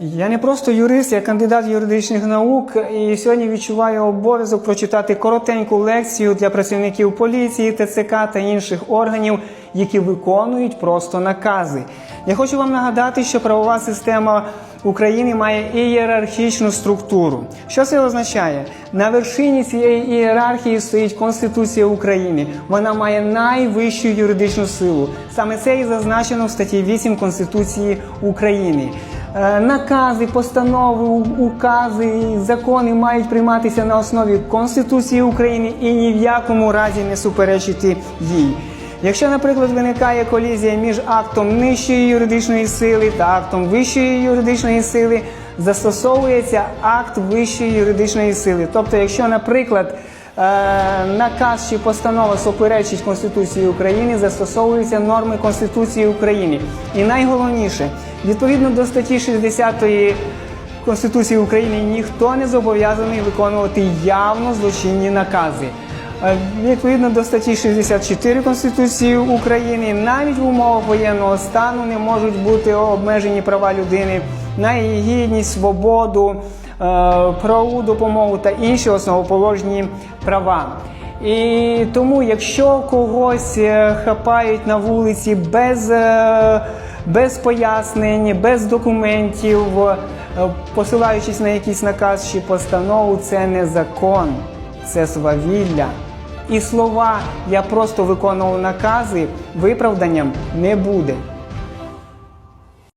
Я не просто юрист, я кандидат юридичних наук, і сьогодні відчуваю обов'язок прочитати коротеньку лекцію для працівників поліції, ТЦК та інших органів, які виконують просто накази. Я хочу вам нагадати, що правова система України має ієрархічну структуру. Що це означає? На вершині цієї ієрархії стоїть Конституція України. Вона має найвищу юридичну силу. Саме це і зазначено в статті 8 Конституції України. Е, Накази, постанови, укази, закони мають прийматися на основі Конституції України і ні в якому разі не суперечити їй. Якщо, наприклад, виникає колізія між актом нижчої юридичної сили та актом вищої юридичної сили, застосовується акт вищої юридичної сили. Тобто, якщо, наприклад, е, наказ чи постанова суперечить Конституції України, застосовуються норми Конституції України. І найголовніше, відповідно до статті 60 Конституції України ніхто не зобов'язаний виконувати явно злочинні накази. Е, Відповідно до статті 64 Конституції України, навіть в умовах воєнного стану не можуть бути обмежені права людини на її гідність, свободу, правову допомогу та інші основоположні права. І тому, якщо когось е, хапають на вулиці без, е, без пояснень, без документів, е, посилаючись на якийсь наказ чи постанову, це не закон, це свавілля. І слова я просто виконував накази виправданням не буде.